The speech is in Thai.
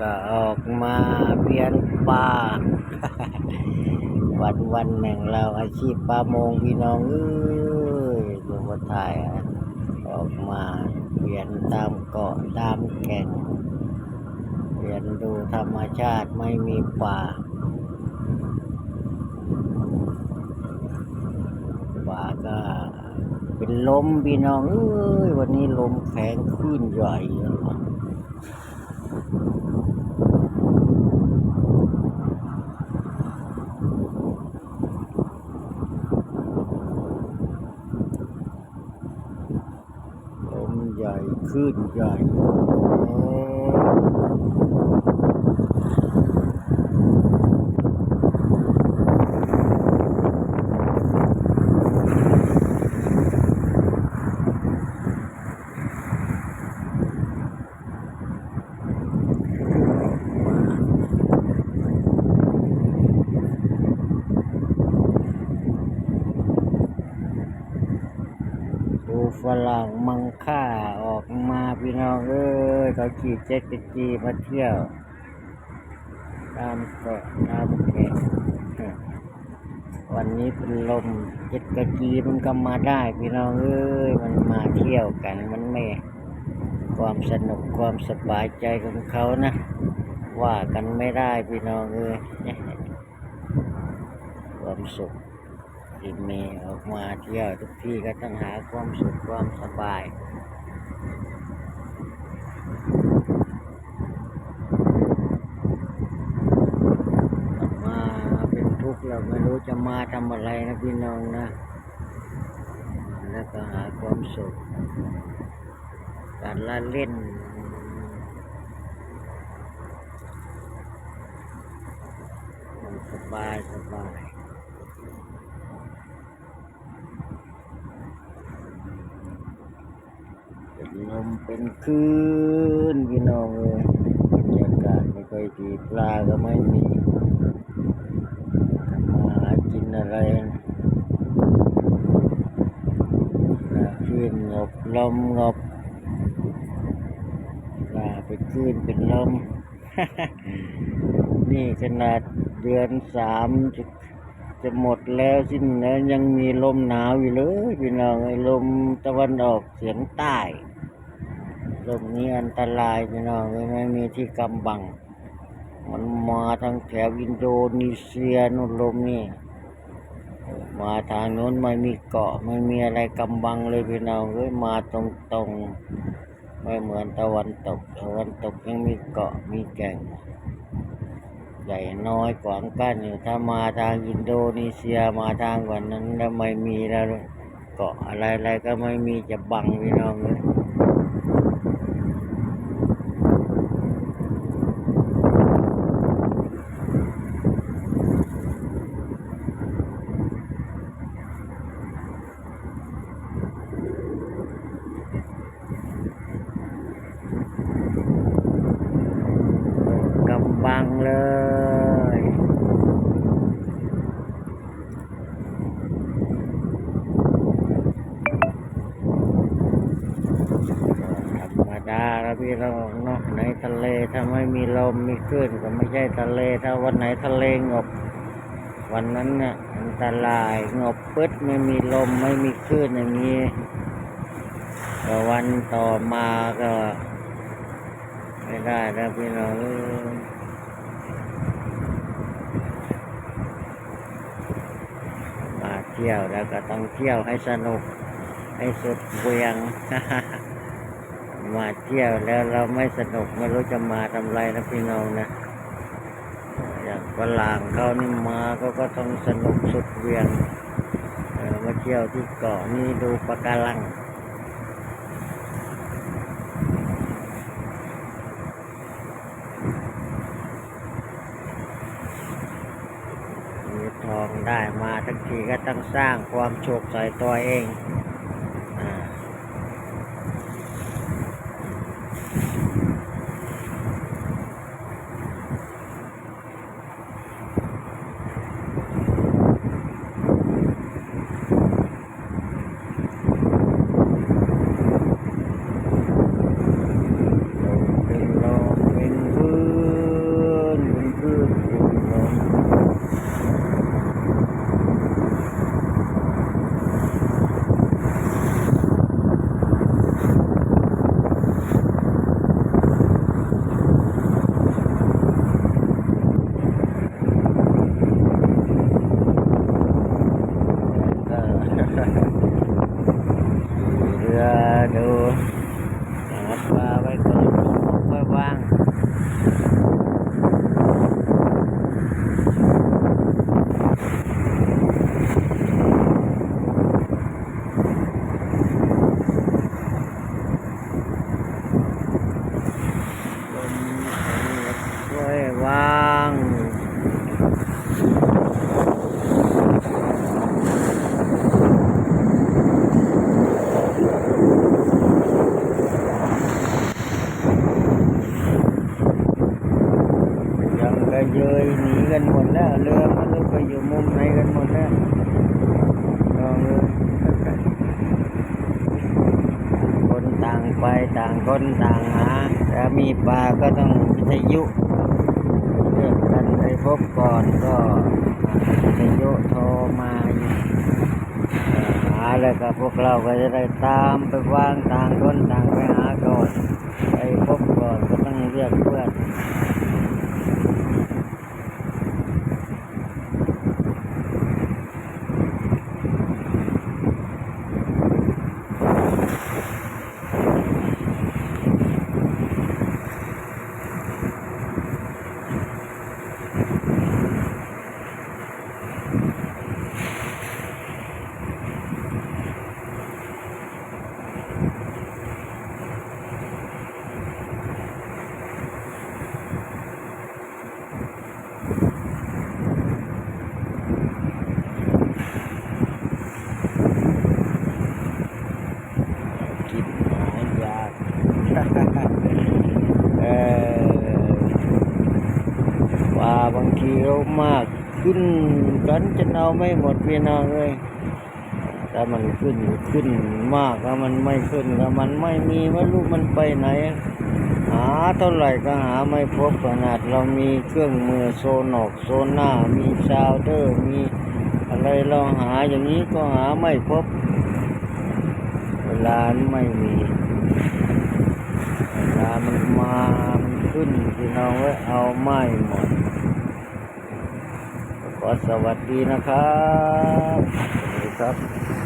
ก็ออกมาเวียนป่าวันวันหนึ่งเราอาชีพประมงพี่น้องเอ้ยดูว่าถ่ายอออกมาเวียนตามเกาะตามแก่งเวียนดูธรรมชาติไม่มีป่าป่าก็ เป็นลมพี่น้องเอ้ยวันนี้ลมแข็งขึ้นใหญ่ลมใหญ่ขึ้นใหญ่ ฝรั่งมังค่าออกมาพี่น้องเอ้ยเขาขี่เจ็ตสกีมาเที่ยว ตามเกาะตามแก่งวันนี้เป็นลมเจ็ตสกีมันก็มาได้พี่น้องเอ้ยมันมาเที่ยวกันมันไม่ความสนุกความสบายใจของเขานะ ว่ากันไม่ได้พี่น้องเอ้ยความสุข ที่มีออกมาเที่ยวทุกที่ก็ต้องหาความสุขความสบายมาเป็นทุกข์เราไม่รู้จะมาทำอะไรนะพี่น้องนะ แล้วก็หาความสุขการละเล่นสบายสบาย เป็น ลมเป็นคลื่นพี่น้องเลยบรรยากาศไม่ค่อยดีปลาก็ไม่มีมาหากินอะไรนะคลื่นงบลมงบปลาไปคลื่นเป็นลม นี่ขนาดเดือนสามจะจะหมดแล้วสิ้นแล้วยังมีลมหนาวอยู่เลยพี่น้องไอ้ลมตะวันออกเฉียงใต้ ลมนี้อันตรายพี่น้องไม่ไม่มีที่กำบัง มันมาทางแถวอินโดนีเซียนู่นลมนี่ มาทางโน้นไม่มีเกาะไม่มีอะไรกำบังเลยพี่น้องเอ้ยมาตรงตรงไม่เหมือนตะวันตก ตะวันตกยังมีเกาะมีแก่ง ใหญ่น้อยกวางกั้นอยู่ถ้ามาทางอินโดนีเซียมาทางวันนั้นแล้วไม่มีแล้วเกาะอะไรๆก็ไม่มีจะบังพี่น้องเลย กำบังเลย ธรรมดาแล้ว พี่น้องเนาะในทะเลถ้าไม่มีลมมีคลื่นก็ไม่ใช่ทะเล ถ้าวันไหนทะเลงบ วันนั้นน่ะอันตรายงบปึ๊ดไม่มีลมไม่มีคลื่นอย่างนี้แต่วันต่อมาก็ไม่ได้แล้วพี่น้องเอ้ยมาเที่ยวแล้วก็ต้องเที่ยวให้สนุก ให้สุดเวียง มาเที่ยวแล้วเราไม่สนุกไม่รู้จะมาทำไรนะพี่น้องนะอย่างฝรั่งเขานี่มาก็ก็ต้องสนุกสุดเวียงมาเที่ยวที่เกาะนี่ดูปะการังมีทองได้มาทั้งทีก็ต้องสร้างความโชคใส่ตัวเอง เยยหนีกันหมดแล้วเรือมันรู้ไปอยู่มุมไหนกันหมดแล้วลองดูคนต่างไปต่างคนต่างหาถ้ามีปลาก็ต้องวิทยุเรียกกันไปพบก่อนก็วิทยุโทรมาหาแล้วก็พวกเราก็จะได้ตามไปวางต่างคนต่างไปหาก่อนไปพบก่อนก็ต้องเรียกเพื่อกนหายาก เออว่า บางทีเรามากขึ้นกันจะเอาไม่หมดพี่น้องเลยถ้ามันขึ้นขึ้นมากแล้วมันไม่ขึ้นแล้วมันไม่มีไม่รู้มันไปไหน หาเท่าไหร่ก็หาไม่พบขนาดเรามีเครื่องมือโซนอกโซน่ามีซาวเดอร์มีอะไรเราหาอย่างนี้ก็หาไม่พบ เวลาไม่มีเวลามันมามันขึ้นพี่น้องไว้เอาไม่หมด ขอสวัสดีนะครับสวัสดีครับ